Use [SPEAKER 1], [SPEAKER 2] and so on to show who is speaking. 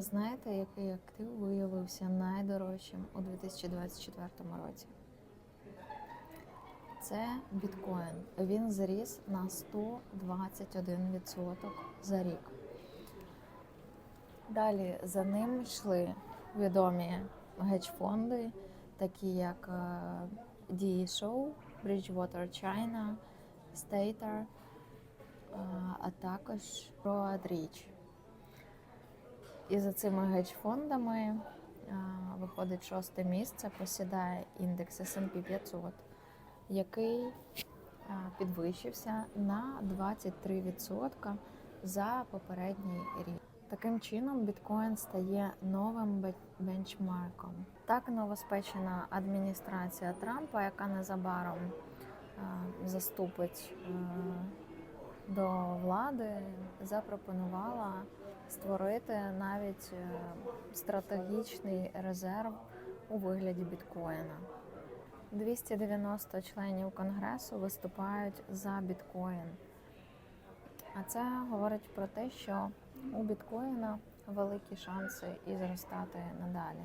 [SPEAKER 1] Знаєте, який актив виявився найдорожчим у 2024 році? Це біткоін. Він зріс на 121% за рік. Далі за ним йшли відомі гедж-фонди, такі як е, DE Show, Bridgewater China, Stater, е, а також ProAdRich. І за цими гедж-фондами виходить шосте місце, посідає індекс S&P 500, який підвищився на 23% за попередній рік. Таким чином, біткоін стає новим бенчмарком. Так новоспечена адміністрація Трампа, яка незабаром заступить до влади, запропонувала створити навіть е, стратегічний резерв у вигляді біткоїна. 290 членів конгресу виступають за біткоін. А це говорить про те, що у біткоїна великі шанси і зростати надалі.